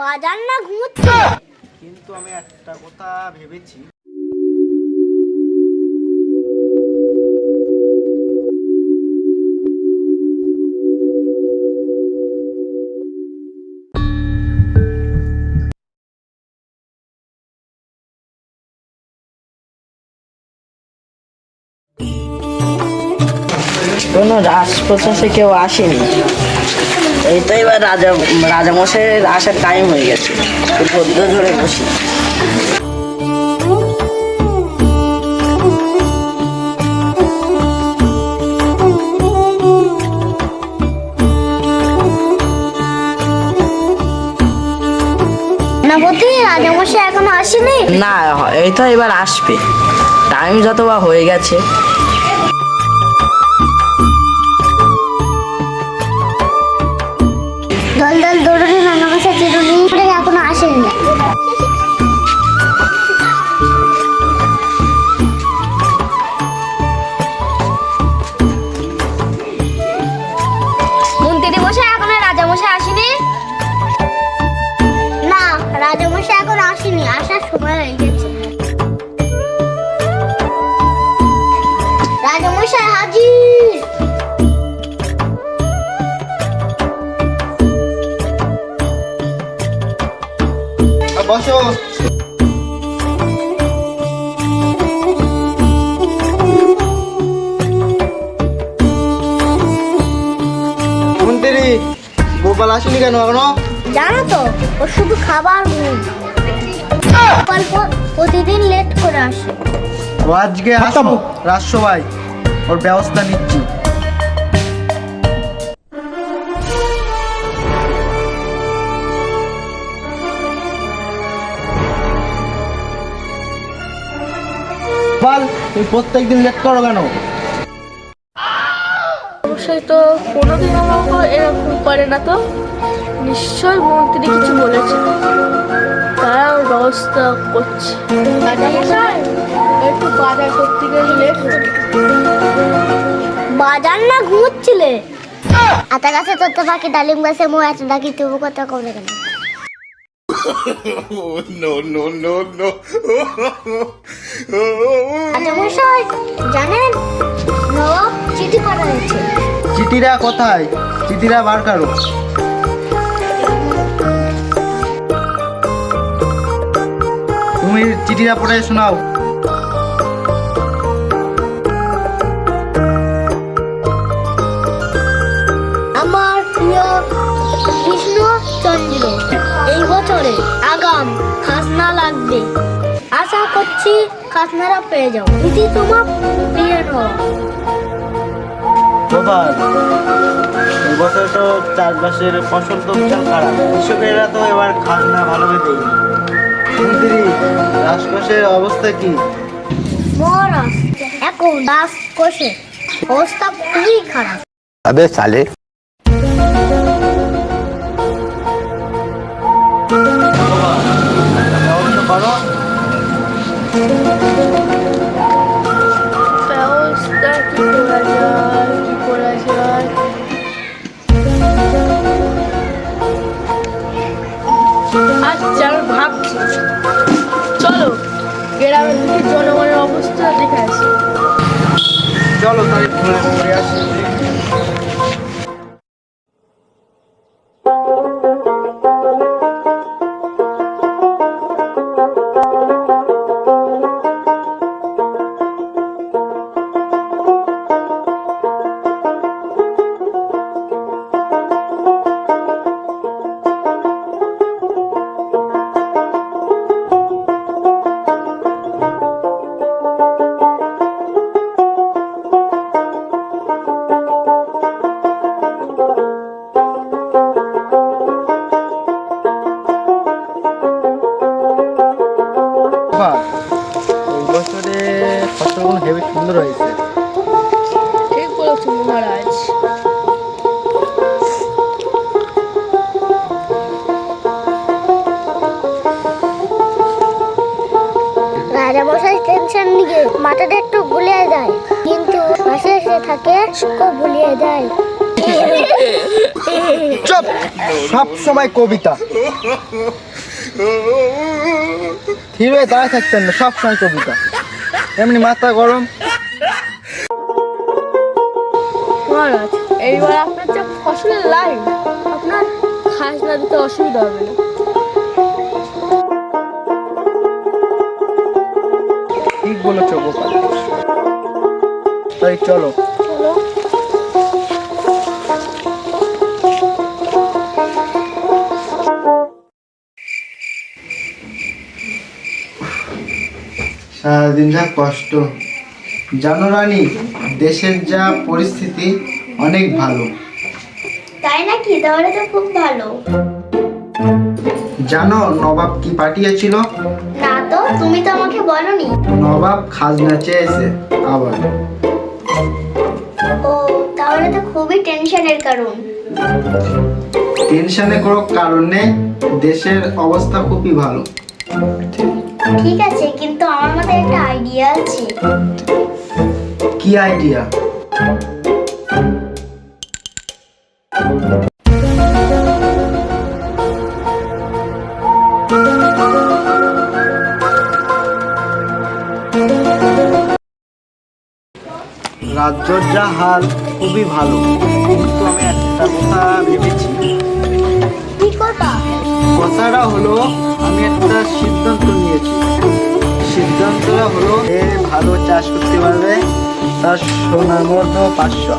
বাজার না ঘুমোচ্ছে? কিন্তু আমি একটা কথা ভেবেছি। কোনো রাজপ্রশাসে কেউ আসেনি। এই তো এবার রাজা রাজামশাইয়ের আসার টাইম হয়ে গেছে। গদ্য ধরে বসি। সেনাপতি রাজামশাই এখনও আসেনি? না এই তো এবার আসবে। টাইম যত বা হয়ে গেছে আসার সময় হয়ে গেছে। রাজামশাই হাজির। বসো। গোপাল আসেনি কেন এখনও? জানো তো ও শুধু খাবার গল্প প্রতিদিন লেট করে আসে। ও আজকে আসো রাজসভায় ওর ব্যবস্থা নিচ্ছি। গোপাল তুমি প্রত্যেকদিন লেট করো কেন? অবশ্যই তো কোনোদিন আমাকে এরকম করে না তো। নিশ্চয় মন্ত্রী কিছু বলেছে। তারা ওর ব্যবস্থা করছে। একটু বাজার করতে গেলে লেট বাজার না ঘুমোচ্ছিলে? আতা গাছে তোতে পাখি ডালিম গাছে মো এত ডাকি তবু কথা কমে গেল আচ্ছা মশাই জানেন চিঠি চিঠিরা কোথায়? চিঠিরা বার করো? তুমি চিঠিরা পড়ে শোনাও। আমার প্রিয় কৃষ্ণ চন্দ্র এই বছরে আগাম খাজনা লাগবে। আশা করছি খাজনারা পেয়ে যাও। ইতি তোমার প্রিয় গোপাল এই বছর তো চাষবাসের ফসল তো বিশাল খারাপ। কৃষকেরা তো এবার খাজনা ভালোভাবে দেয়নি। সুন্দরী রাজকোষের অবস্থা কি? এখন রাজকোষের অবস্থা খুবই খারাপ। আবে সালে চলো তাহলে ফসলগুলো হেবি সুন্দর হয়েছে। ঠিক বলেছ মহারাজ। রাজামশাই টেনশন নিয়ে মাথাটা একটু গুলিয়ে যায় কিন্তু হাসি হাসি থাকে খুব ভুলিয়ে যায় চুপ! সব সময় কবিতা। ধীর দাঁড়ায় থাকতেন না সব সময় কবিতা। এমনি মাথা গরম। মহারাজ এইবার আপনার যে ফসলের লাইন আপনার খাস না দিতে অসুবিধা হবে না। ঠিক বলেছ গোপাল। তাই চলো। সারাদিন যা কষ্ট। জানো রানী দেশের যা পরিস্থিতি অনেক ভালো। তাই নাকি? তাহলে তো খুব ভালো। জানো নবাব কি পাঠিয়েছিল? না তো তুমি তো আমাকে বলনি। নবাব খাজনা চেয়েছে আবার। ও তাহলে তো খুবই টেনশনের কারণ। টেনশনে কোনো কারণ নেই দেশের অবস্থা খুবই ভালো। ঠিক আছে কিন্তু আমার মাথায় একটা আইডিয়া আছে। কি আইডিয়া রাজ্যর যা হাল খুবই ভালো। কিন্তু আমি একটা কথা ভেবেছি। কি করবা কথাটা হলো আমি একটা সিদ্ধান্ত সিদ্ধান্তটা হলো এ ভালো চাষ করতে পারবে তার সোনার মতো পাঁচশো।